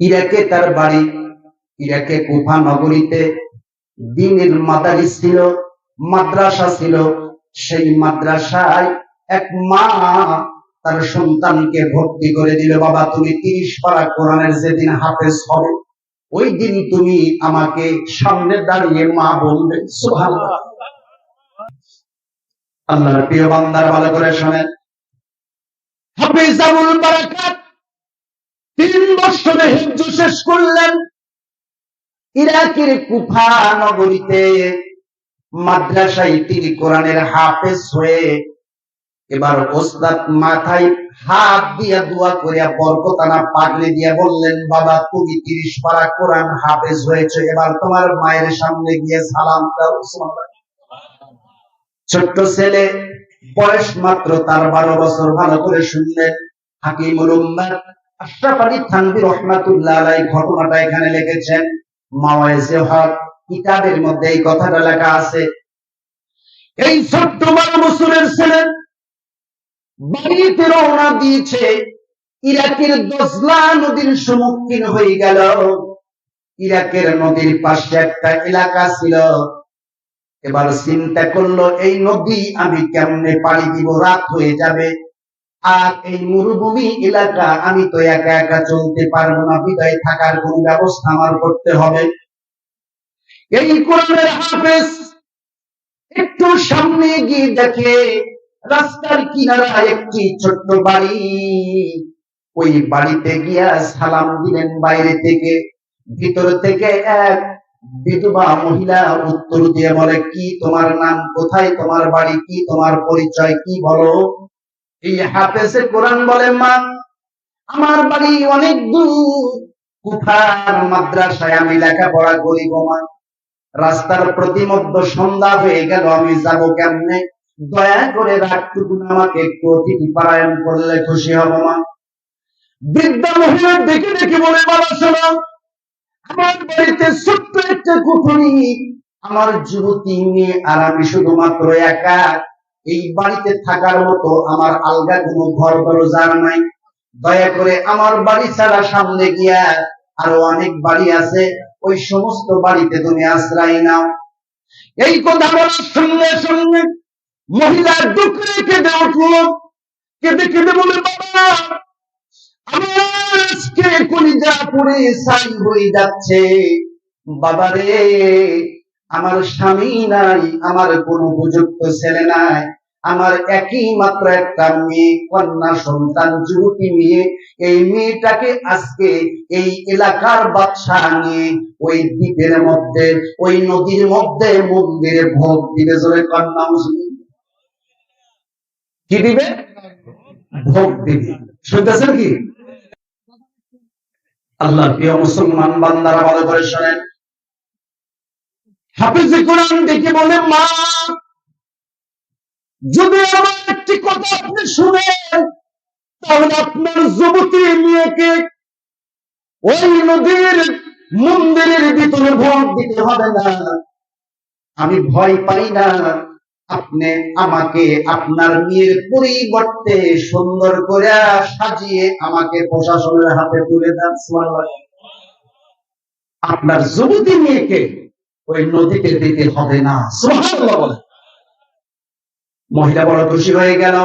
ইরাকে তার বাড়ি। ইরাকে কুফা নগরীতে দিনের মাদারিস ছিল, মাদ্রাসা ছিল। সেই মাদ্রাসায় এক মা তার সন্তানকে ভর্তি করে দিল, বাবা, তুমি তিরিশ পারা কোরআনের যেদিন হাফেজ হবে ওই দিন তুমি আমাকে সামনে দাঁড়িয়ে মা বলবে আল্লাহর প্রিয় বান্দার ভালো করে শোনেন। হাফিজ আবুল বারাকাত বছরে হিজ্জ শেষ করলেন। ইরাকের কুফা নগরীতে মাদ্রাসায় তিনি কোরআনের হাফেজ হয়ে এবার ওস্তাদ মাথায় হাত দিয়া দোয়া করিয়া বরকতানা পাগলে দিয়া বললেন, বাবা, তুমি তিরিশ পারা কোরআন হাফেজ হয়েছে, এবার তোমার মায়ের সামনে গিয়ে সালাম দাও। ছোট্ট ছেলে বয়স মাত্র তার বারো বছর, ভালো করে শুনলেন। হাকিমুল উম্মার আশরাফ রহমাতুল্লাহ ঘটনাটা এখানে লিখেছেন। মাওয়াইজে হক কিতাবের মধ্যে এই কথাটা লেখা আছে। এই ছেলে বাড়িতে রওনা দিয়েছে। ইরাকের দজলা নদীর সম্মুখীন হয়ে গেল। ইরাকের নদীর পাশে একটা এলাকা ছিল। এবার চিন্তা করল, এই নদী আমি কেমনে পাড়ি দিব? রাত হয়ে যাবে। আর এই মরুভূমি এলাকা আমি তো একা একা চলতে পারব না, বিদায় থাকার কোন ব্যবস্থা আমার করতে হবে। এই কোরআনের হাফেজ, একটু সামনে গিয়ে দেখে রাস্তার কিনারায় একটি ছোট্ট বাড়ি। ওই বাড়িতে গিয়া সালাম দিলেন বাইরে থেকে, ভিতর থেকে এক বিধবা মহিলা উত্তর দিয়ে বলে, কি তোমার নাম? কোথায় তোমার বাড়ি? কি তোমার পরিচয়? কি বলো? এই হাফেজে কোরআন বলে, মা, আমার বাড়ি অনেক দূর। কুফার মাদ্রাসায় আমি লেখাপড়া করি মা। রাস্তার প্রতিমধ্য সন্ধ্যা হয়ে গেল, আমি যাব কেমনে? দয়া করে রাতটুকু আমাকে একটু অতিথি পারায়ণ করলে খুশি হব, মা। বৃদ্ধা মহিলা দেখে দেখে বলে, বাবা আমার বাড়িতে ছোট্ট একটা কুকুরি আমার যুবতী মেয়ে আর আমি শুধুমাত্র একা। এই বাড়িতে থাকার মতো আমার আলগা কোনো ঘর দরজার নাই। দয়া করে আমার বাড়ি ছাড়া সামনে গিয়া আরও অনেক বাড়ি আছে, ওই সমস্ত বাড়িতে তুমি আশ্রয় নাও। এই কথা বলার সঙ্গে সঙ্গে মহিলা দুঃখ কেঁদে উঠল কেঁদে কেঁদে বলে, বাবা, আমার আজকে কলিজা পড়ে সাই হয়ে যাচ্ছে। বাবা রে, আমার স্বামী নাই, আমার কোন উপযুক্ত ছেলে নাই। আমার একই মাত্র একটা মেয়ে, কন্যা, সন্তান, যুবতী মেয়ে। এই মেয়েটাকে আজকে এই এলাকার বাদশা নিয়ে ওই দ্বীপের মধ্যে, ওই নদীর মধ্যে মন্দিরে ভোগ দিবে। জোরে কন্যা মুসলিম। কি দিবে? ভোগ দিবে। শুনতেছেন কি? আল্লাহ প্রিয় মুসলমান বান্দারা ভালো করে শোনেন। হাফিজ কোরআন দেখে বলে, মা যদি আমার একটি কথা আপনি শুনেন, তাহলে আপনার যুবতী মেয়েকে ওই নদীর মন্দিরের ভিতরে ভোট দিতে হবে না। আমি ভয় পাই না। আপনি আমাকে আপনার মেয়ের পরিবর্তে সুন্দর করে সাজিয়ে আমাকে প্রশাসনের হাতে তুলে দেন আপনার যুবতী মেয়েকে ওই নদীতে দিতে হবে না, সুবহানাল্লাহ বলেন। মহিলা বড় খুশি হয়ে গেল।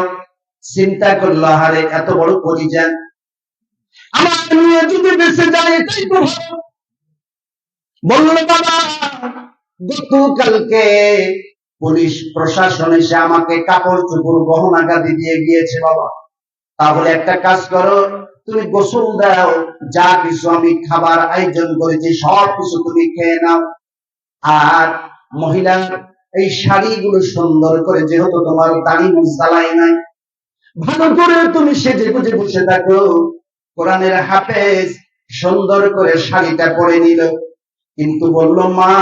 চিন্তা করল হারে এত বড় পরিযান। আমার যদি বেঁচে যায় বলল, বাবা, গতকালকে পুলিশ প্রশাসন এসে আমাকে কাপড় চোপড় গহনা গাদি দিয়ে গিয়েছে, বাবা। তাহলে একটা কাজ করো, তুমি গোসল দাও, যা কিছু আমি খাবার আয়োজন করেছি সব কিছু তুমি খেয়ে নাও। আর মহিলার এই শাড়িগুলো সুন্দর করে যেহেতু তোমার দাড়ি মুজালাই নাই, ভালো করে তুমি সেজে গুজে বসে থাকো। কোরআনের হাফেজ সুন্দর করে শাড়িটা পরে নিল। কিন্তু বলল, মা,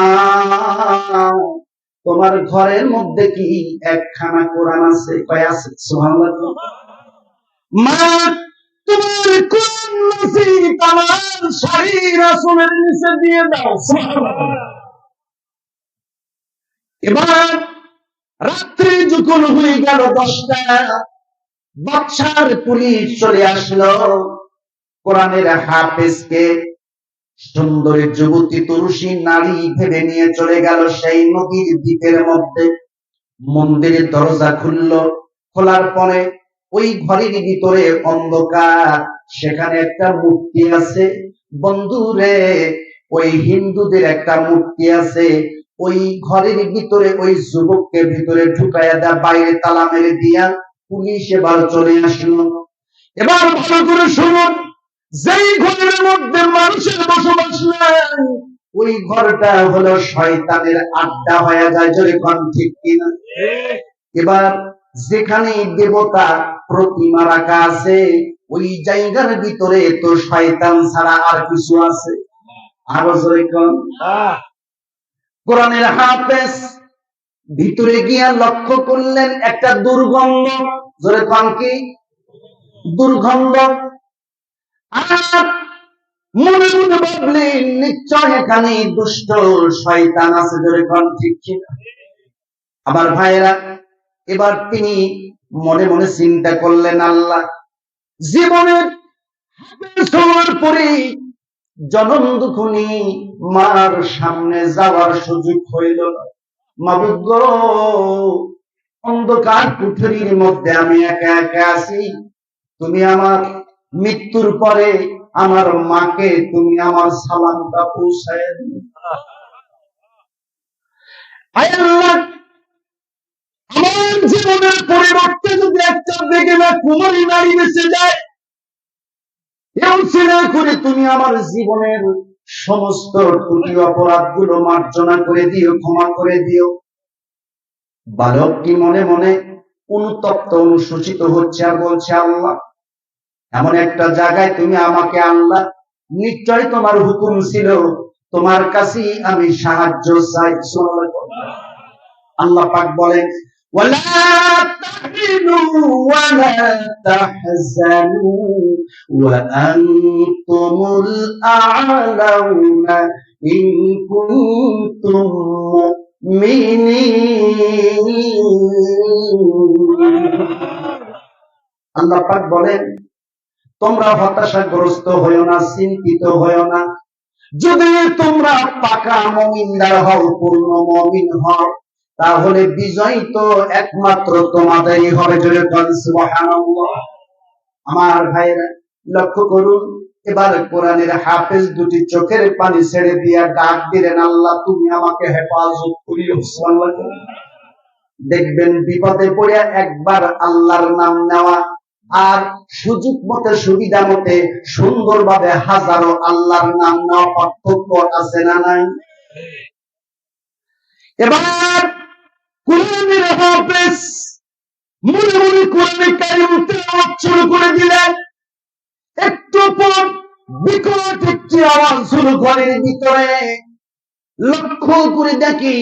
তোমার ঘরের মধ্যে কি একখানা কোরআন আছে? কয় আছে? সুবহানাল্লাহ। মা, তোমার কোরআন মাসিদ আমার শাড়ি রাসূলের নিচে দিয়ে দাও। সুবহানাল্লাহ। এবার রাত্রি যখন হয়ে গেল দশটা, বাদশার পুলিশ চলে আসলো। কোরআনের হাফেজকে সুন্দরী যুবতী তুলসী নারী ভেবে নিয়ে চলে গেল সেই নদীর দ্বীপের মধ্যে। মন্দিরের দরজা খুলল। খোলার পরে ওই ঘরের ভিতরে অন্ধকার, সেখানে একটা মূর্তি আছে। বন্ধুরে, ওই হিন্দুদের একটা মূর্তি আছে। ওই ঘরের ভিতরে ওই যুবককে ভিতরে ঢুকাইয়া দেয়া, বাইরে তালা মেরে দিয়া পুলিশ এবার চলে আসলো। এবার ভালো করে শুনুন, যেই ঘরের মধ্যে মানুষের বসবাস নেই, ওই ঘরটা হলো শয়তানের আড্ডা হয়ে যায়, জোরে কোন ঠিক কিনা? এবার যেখানে দেবতা প্রতিমা রাখা আছে, ওই জায়গার ভিতরে তো শয়তান ছাড়া আর কিছু আছে। আরও জোরে কোন। কোরআনের হাফেজ, ভিতরে গিয়া লক্ষ্য করলেন একটা দুর্গন্ধ। জোরে কোন কি? দুর্গন্ধ। আর আবার ভাইরা এবার তিনি মনে মনে চিন্তা করলেন, আল্লাহ, জীবনের পরে জনম দুখুনি মার সামনে যাওয়ার সুযোগ হইল না। অন্ধকার কুঠুরির মধ্যে আমি একা একা আছি। তুমি আমার মৃত্যুর পরে আমার মাকে তুমি আমার সালামটা পৌঁছায় আমার জীবনের পরিবর্তে যদি একটা না কুমারী নারী বেঁচে যায় করে তুমি আমার জীবনের সমস্ত ত্রুটি অপরাধগুলো মার্জনা করে দিও, ক্ষমা করে দিও। বালকটি মনে মনে অনুতপ্ত অনুশোচিত হচ্ছে আর বলছে, আল্লাহ, এমন একটা জায়গায় তুমি আমাকে আল্লাহ নিশ্চয় তোমার হুকুম ছিল, তোমার কাছেই আমি সাহায্য চাই। আল্লাহ পাক বলেন ولا تهنوا ولا تحزنوا وأنتم الأعلون إن كنتم مؤمنين আল্লাহ পাক বলেন তোমরা হতাশাগ্রস্ত হয়েও না চিন্তিত হয়েও না যদি তোমরা পাকা মমিনদার হও পূর্ণ মমিন হও তাহলে বিজয় তো একমাত্র তোমাদেরই হবে জোরে আমার ভাইরা লক্ষ্য করুন, এবার কোরআনের হাফেজ দুটি চোখের পানি ছেড়ে দিয়া ডাক দিলেন, আল্লাহ, তুমি আমাকে হেফাজত করিও। দেখবেন বিপদে পড়ে একবার আল্লাহর নাম নেওয়া আর সুযোগ মতে, সুবিধা মতে, সুন্দরভাবে হাজারো আল্লাহর নাম নেওয়া পার্থক্য আছে না নাই? এবার কোরআনের হাফেজ মনে মনে কোরআনে কারিম তেলাওয়াত শুরু করে দিলেন। একটু পর বিকট একটি আওয়াজ শুরু ঘরের ভিতরে। লক্ষ্য করে দেখি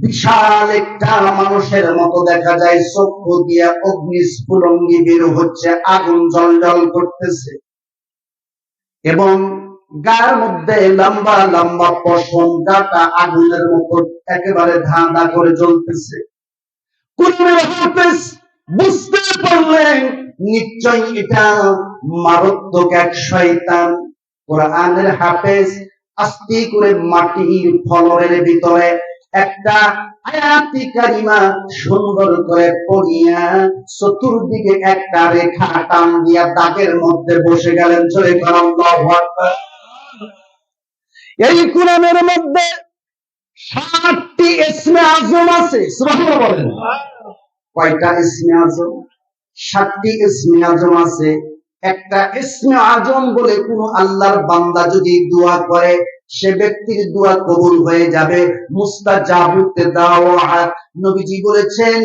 বিশাল একটা মানুষের মতো দেখা যায়, চক্ষু দিয়ে অগ্নিস্ফুলঙ্গি বের হচ্ছে, আগুন জল জল করতেছে। এবং গার মধ্যে লম্বা লম্বা পশম গাটা আগুনের মতো একেবারে ধাঁধা করে জ্বলতেছে। বুঝতে পারলেন নিশ্চয় এটা মারাত্মক এক শয়তান। কোরআনের হাফেজ আস্তে করে মাটির ফলরের ভিতরে একটা আয়াতি কারিমা সুন্দর করে পড়িয়া চতুর্দিকে একটা রেখা টান দিয়া দাগের মধ্যে বসে গেলেন। চলে করাম এই কোরআনের মধ্যে ষাটটি ইসমে আজম আছে বলেন। কয়টা ইসমে আজম? সাতটি ইসমে আজম আছে। একটা ইসমে আজম বলে কোন আল্লাহর বান্দা যদি দোয়া করে, সে ব্যক্তির দোয়া কবুল হয়ে যাবে। মুস্তা মুস্তাজাবুতে দাওয়া নবীজি বলেছেন,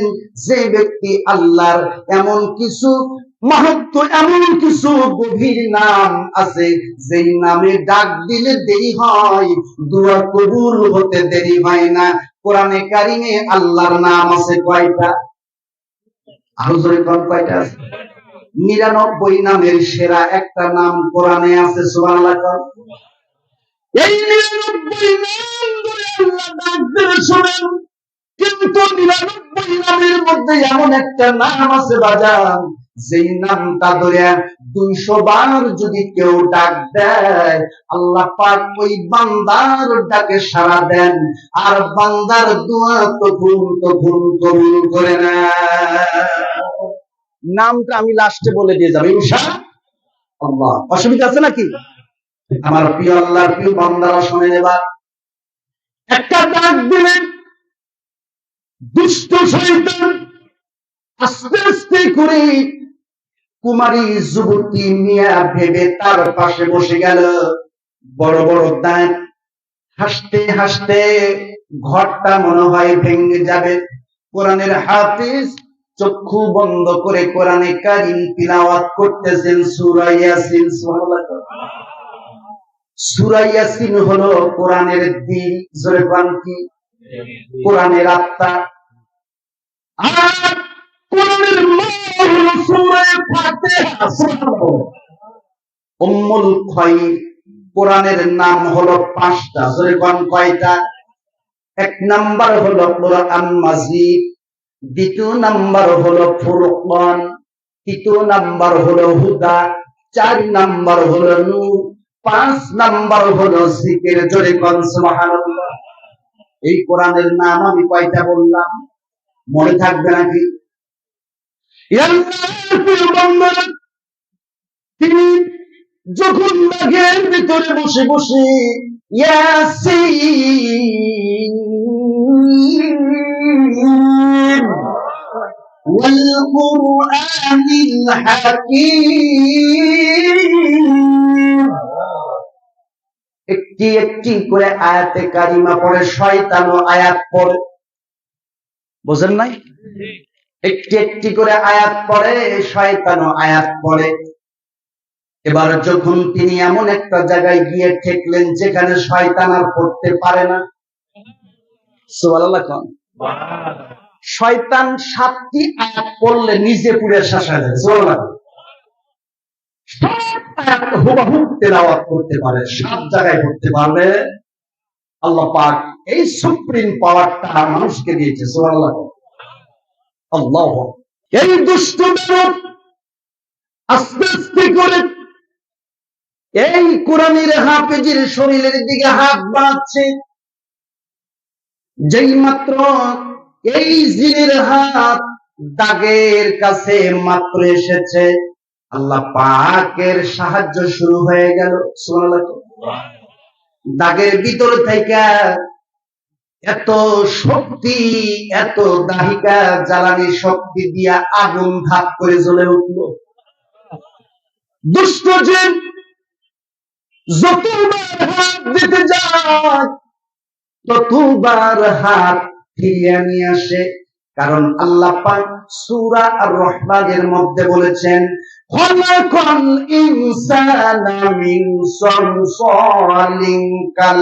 যে ব্যক্তি আল্লাহর এমন কিছু মাহাত্ম এমন কিছু গভীর নাম আছে, যেই নামে ডাক দিলে দেরি হয়, দোয়া কবুল হতে দেরি হয় না। কোরআনে কারিমে আল্লাহর নাম আছে কয়টা? আরও জোরে কোন, কয়টা আছে? নিরানব্বই নামের সেরা একটা নাম কোরআনে আছে, সুবহানাল্লাহ। এই নিরানব্বই নাম আল্লাহ শোনেন, কিন্তু নিরানব্বই নামের মধ্যে এমন একটা নাম আছে, বাজান যেই নামটা ধরে দুইশো বার যদি কেউ ডাক দেয়, আল্লাহ পাক ওই বান্দার ডাকে সাড়া দেন। আর বান্দার দোয়া তখন তখন কবুল করে না নামটা আমি লাস্টে বলে দিয়ে যাব ইনশা আল্লাহ, অসুবিধা আছে নাকি? আমার প্রিয় আল্লাহর প্রিয় বান্দারা শুনে এবার। একটা ডাক দিলেন, দুষ্ট শয়তান, আস্তে আস্তে করে কুমারী যুবতী মিয়া ভেবে তার পাশে বসে গেল। বড় বড় দাঁত। হাসতে হাসতে ঘরটা মনে হয় ভেঙে যাবে। কোরআনের হাফিজ চক্ষু বন্ধ করে কোরআনে কারিম তিলাওয়াত করতেছেন সূরা ইয়াসিন সুবহানাল্লাহ। সূরা ইয়াসিন হলো কোরআনের দিন জোরে কোরআন কি? কোরআনের আত্মা। আর উম্মুল খায়র কোরআনের নাম হলো পাঁচটা। কয়টা? এক নাম্বার হলো কোরআন মাজিদ, দ্বিতীয় নাম্বার হলো ফুরকান, তৃতীয় নাম্বার হলো হুদা, চার নাম্বার হলো পাঁচ নাম্বার হলো জিকির। জোরে এই কোরআনের নাম আমি কয়টা বললাম? মনে থাকবে নাকি? তিনি যখন বাঘের ভিতরে বসে বসে ইয়াসিন والقرآن الحكيم একটি একটি করে আয়াতে কারিমা পড়ে শয়তান ও আয়াত পড়ে বোঝেন নাই একটি একটি করে আয়াত পড়ে শয়তান ও আয়াত পড়ে। এবার যখন তিনি এমন একটা জায়গায় গিয়ে ঠেকলেন যেখানে শয়তান আর পড়তে পারে না। শয়তান সাতটি আয়াত পড়লে নিজে পুরে শাসা যায় করতে পারে, সব জায়গায় আল্লাহ এই সুপ্রিম পাওয়ারটা মানুষকে দিয়েছে, সুবহানাল্লাহ। আল্লাহ এই দুষ্ট আস্তে আস্তে করে এই শরীরের দিকে হাত বাড়াচ্ছে। যেই মাত্র এই জিনের হাত দাগের কাছে মাত্র এসেছে, আল্লাহ পাকের সাহায্য শুরু হয়ে গেল। দাগের ভিতর থেকে এত শক্তি, এত দাহিকা জ্বালানি শক্তি দিয়া আগুন ধাপ করে জ্বলে উঠল। দুষ্ট যে যতবার হাত দিতে যায়, ততবার হাত ফিরিয়ে নিয়ে আসে। কারণ আল্লাহ পাক সূরা আর রহমানের মধ্যে বলেছেন, খলাকাল ইনসানা মিন সালসালিন কাল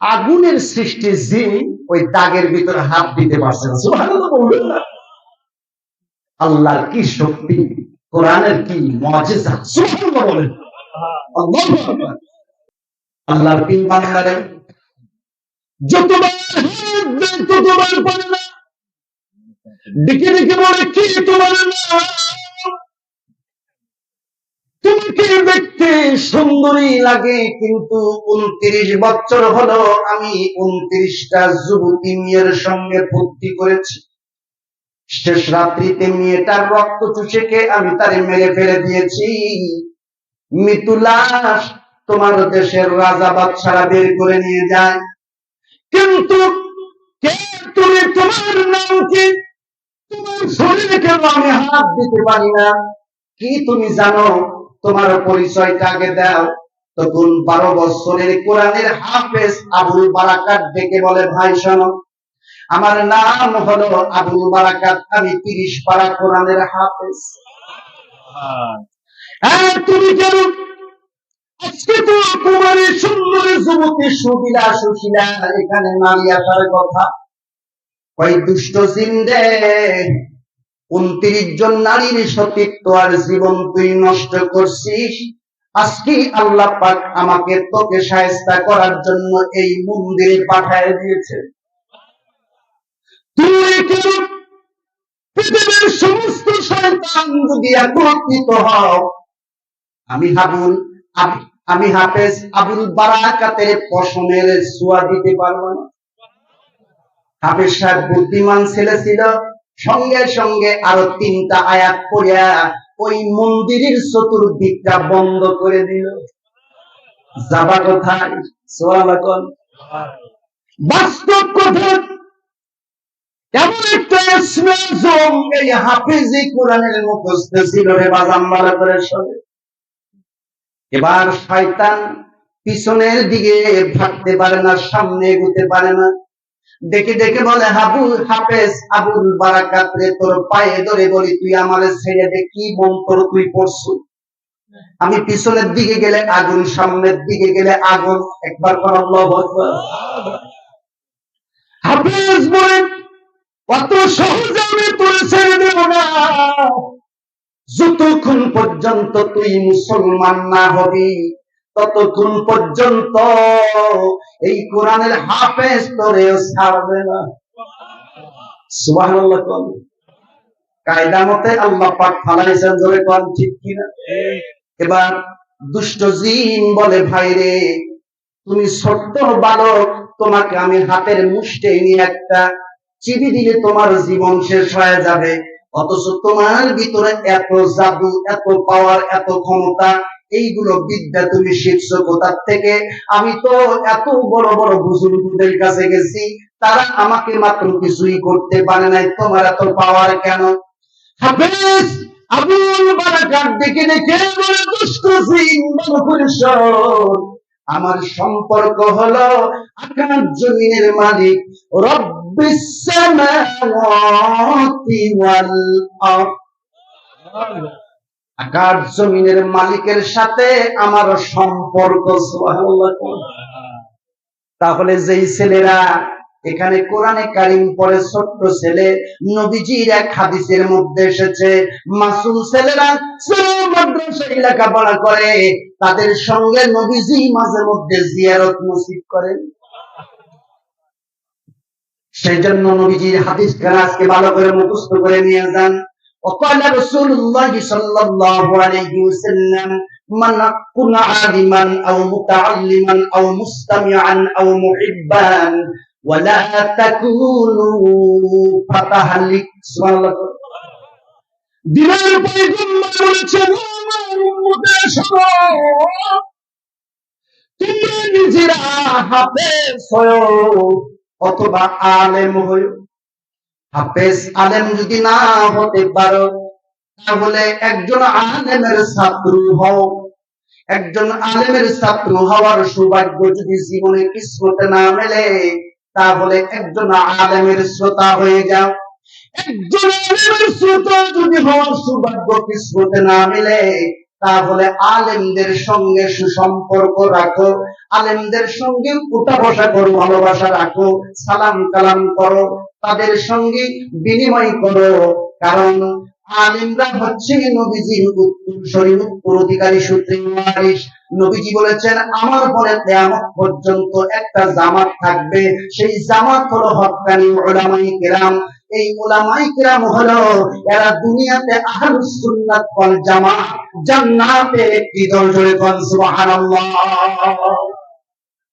আগুনের সৃষ্টি জিন ওই দাগের ভিতরে হাত দিতে পারছে না। সুবহানাল্লাহ বলবেন। না আল্লাহর কি শক্তি, কোরআনের কি বলেন। আল্লাহর বান্দারে যতবার ডেকে ডেকে বলে, কি তোমার নাম দেখতে সুন্দরী লাগে, কিন্তু উনত্রিশ বছর হলো আমি উনত্রিশটা যুবতী মেয়ের সঙ্গে ফুর্তি করেছি। শেষ রাত্রিতে মেয়েটার রক্ত চুষেকে আমি তারে মেরে ফেলে দিয়েছি। মৃত্যু লাশ তোমার দেশের রাজা বাদশারা বের করে নিয়ে যায়। কিন্তু তুমি, তোমার নাম কি? তোমার শরীরে কেন আমি হাত দিতে পারি না? কি তুমি জানো? তোমার পরিচয়টা আগে দাও। তখন বারো বছরের কোরআনের হাফেজ আবুল বারাকাত ডেকে বলে, ভাই, শোনো, আমার নাম হলো আবুল বারাকাত, আমি তিরিশ পারা কোরআনের হাফেজ। হ্যাঁ তুমি কেন আজকে তো কুমারী সুন্দরী যুবতী সুবিলা সুশীলা, এখানে নারী আসার কথা। ওই দুষ্ট জিন্দে উনত্রিশ জন নারীর সতীত্ব আর জীবন তুই নষ্ট করছিস? আজকে আল্লাহ পাক আমাকে তোকে সাহেস্তা করার জন্য এই মন্দিরে পাঠায় দিয়েছে। সমস্ত যদি একত্রিত হও? আমি হাবুল আমি হাফেজ আবুল বারাকাতের পশমের দিতে পারব না। হাফেজ সাহেব বুদ্ধিমান ছেলে ছিল সঙ্গে সঙ্গে আরও তিনটা আয়াত পড়িয়া ওই মন্দিরের চতুর্দিকটা বন্ধ করে দিল। যাবা কোথায়? বাস্তব কথা, এমন একটা এই হাফিজি কোরআনের মুখস্থ ছিল রে শোনে এবার শয়তান পিছনের দিকে থাকতে পারে না, সামনে এগোতে পারে না। দেখে দেখে বলে, হাবু, হাফেজ আবুল বারাকাত রে, তোর পায়ে ধরে বলি, তুই আমার ছেড়ে দে, কি মন্ত্র তুই পড়ছু আমি পিছনের দিকে গেলে আগুন, সামনের দিকে গেলে আগুন, একবার কর হাফেজ বলেন অত সহজে আমি তোর ছেড়ে দেব না। যতক্ষণ পর্যন্ত তুই মুসলমান না হবি ততক্ষণ পর্যন্ত এই কোরআনের হাফেজ তোরেও ছাড়বে না। কায়দা মতে আল্লাহ পাক ফালাইছেন জোরে ঠিক কিনা এবার দুষ্ট জিন বলে ভাই রে তুমি তোমাকে আমি হাতের মুষ্টে নিয়ে একটা চিবি দিলে তোমার জীবন শেষ হয়ে যাবে। অথচ তোমার ভিতরে এত জাদু, এত পাওয়ার এত ক্ষমতা এইগুলো বিদ্যা তুমি শিখছো কোথার থেকে? আমি তো এত বড় বড় বুজুর্গদের কাছে গেছি, তারা আমাকে মাত্র কিছুই করতে পারে নাই। তোমার এত পাওয়ার কেন? আমার সম্পর্ক হলো আকাশ জমিনের মালিক। রব্বিস আকাশ জমিনের মালিকের সাথে আমার সম্পর্ক তাহলে যেই ছেলেরা এখানে কোরআনে কারিম পড়ে, ছোট্ট ছেলে, নবীজির এক হাদিসের মধ্যে এসেছে, মাসুম ছেলেরা ছেলে মাদ্রাসায় লেখাপড়া করে, তাদের সঙ্গে নবীজি মাঝে মধ্যে জিয়ারত নসিব করেন। সেই জন্য নবীজির হাদিস আজকে ভালো করে মুখস্থ করে নিয়ে যান। وقال رسول الله صلى الله عليه وسلم من كن عالما او متعلما او مستمعا او محبا ولا تكونوا فتحا لك سبحان الله দিনের পয়গম্বর বলেছেন "ও আমার উম্মতের শোনো, তোমরা নিজেরা হাফেজ হও অথবা আলেম হও হাফেজ আলেম যদি না হতে পারো, তাহলে একজন আলেমের ছাত্র হও। একজন আলেমের ছাত্র হওয়ার সৌভাগ্য যদি জীবনে কিসমতে না মেলে, তাহলে একজন আলেমের শ্রোতা হয়ে যাও। একজন আলেমের শ্রোতা যদি হওয়ার সৌভাগ্য না মেলে, তাহলে আলেমদের সঙ্গে সুসম্পর্ক রাখো। আলেমদের সঙ্গে উঠা বসা করো, ভালোবাসা রাখো সালাম কালাম করো। তাদের সঙ্গে বিনিময় করো। কারণ আলিমরা হচ্ছে নবীজির উত্তরসূরি উত্তরাধিকারী সূত্রে ওয়ারিস নবীজি বলেছেন, আমার পরে কিয়ামত পর্যন্ত একটা জামাত থাকবে। সেই জামাত হলো হক্কানি উলামাই কেরাম। এই উলামাই কেরাম হলো এরা দুনিয়াতে আহলুস সুন্নাত ওয়াল জামাত। জান্নাতে একটি দল জোরে সুবহানাল্লাহ।